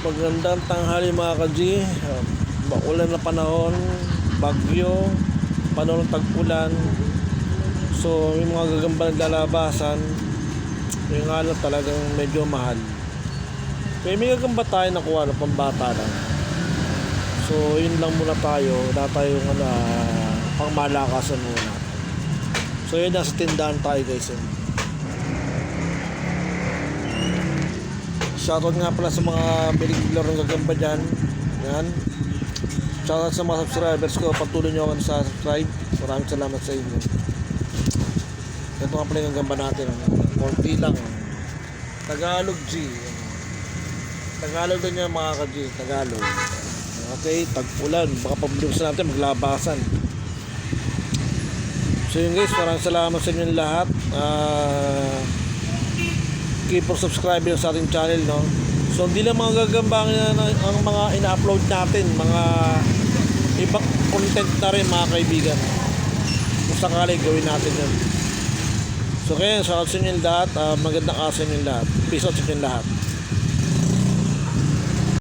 Magandang tanghali mga ka-G. Uh, Maulan na panahon, bagyo, panahon ng tag-ulan. So, yung mga gagamba naglalabasan, yung nga lang talagang medyo mahal. Kaya may gagamba tayo nakuha ng pambata lang. So, yun lang muna tayo. Wala tayong ano, ah, pangmalakasan muna. So, yun nasa tindahan tayo guys. Eh. Shoutout nga pala sa mga bilig-bilar ng gagamba dyan. Yan. Shoutout sa mga subscribers ko. Patuloy nyo ako sa subscribe. Maraming salamat sa inyo. Ito nga pala yung gagamba natin. Konti lang. Tagalog G. Tagalog din yan mga ka-G. Tagalog. Okay, tag-ulan. Baka pabilis natin maglabasan. So yun guys, maraming salamat sa inyo lahat. Ah keep for subscribing sa ating channel no? So hindi lang mga gagambang ang mga ina-upload natin mga ibang content na rin mga kaibigan. Kung sakali gawin natin yun. So kaya shoutout sa inyo lahat. Uh, magandang araw sa inyo lahat. Peace out sa inyo lahat